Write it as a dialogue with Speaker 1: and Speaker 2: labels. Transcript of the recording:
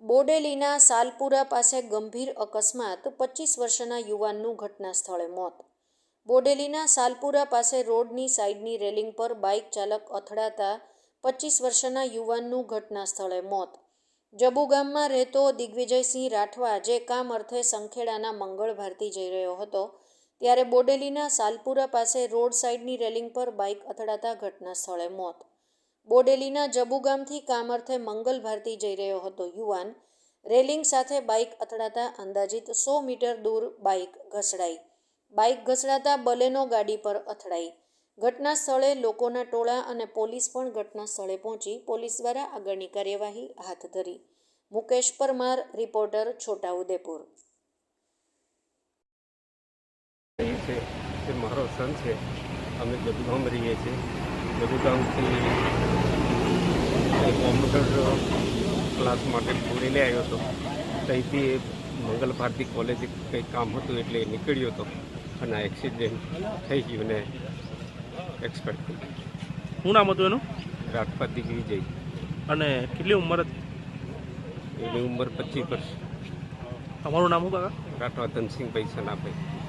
Speaker 1: બોડેલીના સાલપુરા પાસે ગંભીર અકસ્માત પચીસ વર્ષના યુવાનનું ઘટના સ્થળે મોત. બોડેલીના સાલપુરા પાસે રોડની સાઇડની રેલિંગ પર બાઇક ચાલક અથડાતા પચીસ વર્ષના યુવાનનું ઘટના સ્થળે મોત. જબુ ગામમાં રહેતો દિગ્વિજયસિંહ રાઠવા જે કામ અર્થે સંખેડાના મંગળ ભારતી જઈ રહ્યો હતો, ત્યારે બોડેલીના સાલપુરા પાસે રોડ સાઈડની રેલિંગ પર બાઇક અથડાતા ઘટના સ્થળે મોત. બોડેલીના જબુગામથી કામર્થે મંગલ ભારતી જઈ રહ્યો હતો. યુવાન રેલિંગ સાથે બાઇક અથડાતા અંદાજિત સો મીટર દૂર બાઇક ઘસડાઈ. બાઇક ઘસડાતા બલેનો ગાડી પર અથડાઈ. ઘટના સ્થળે લોકોના ટોળા અને પોલીસ પણ ઘટના સ્થળે પહોંચી. પોલીસ દ્વારા આગળની કાર્યવાહી હાથ ધરી. મુકેશ પરમાર, રિપોર્ટર, છોટાઉદેપુર.
Speaker 2: મારો સન છે. અમે જબુગામ રહીએ છીએ. જબુગામથી કોમ્પ્યુટર ક્લાસ માટે પૂરીને આવ્યો હતો. ત્યાંથી એ મંગલ ભારતી કોલેજ કંઈક કામ હતું એટલે એ નીકળ્યો હતો અને આ એક્સિડન્ટ થઈ ગયું ને એક્સપર્ટ થઈ ગયું
Speaker 3: શું નામ હતું એનું?
Speaker 2: રાજપાત દીકરી જઈ
Speaker 3: અને કેટલી ઉંમર હતી?
Speaker 2: એની ઉંમર પચીસ વર્ષ.
Speaker 3: તમારું નામ શું કાકા?
Speaker 2: રાઠવા ધનસિંહભાઈ સનાભાઈ.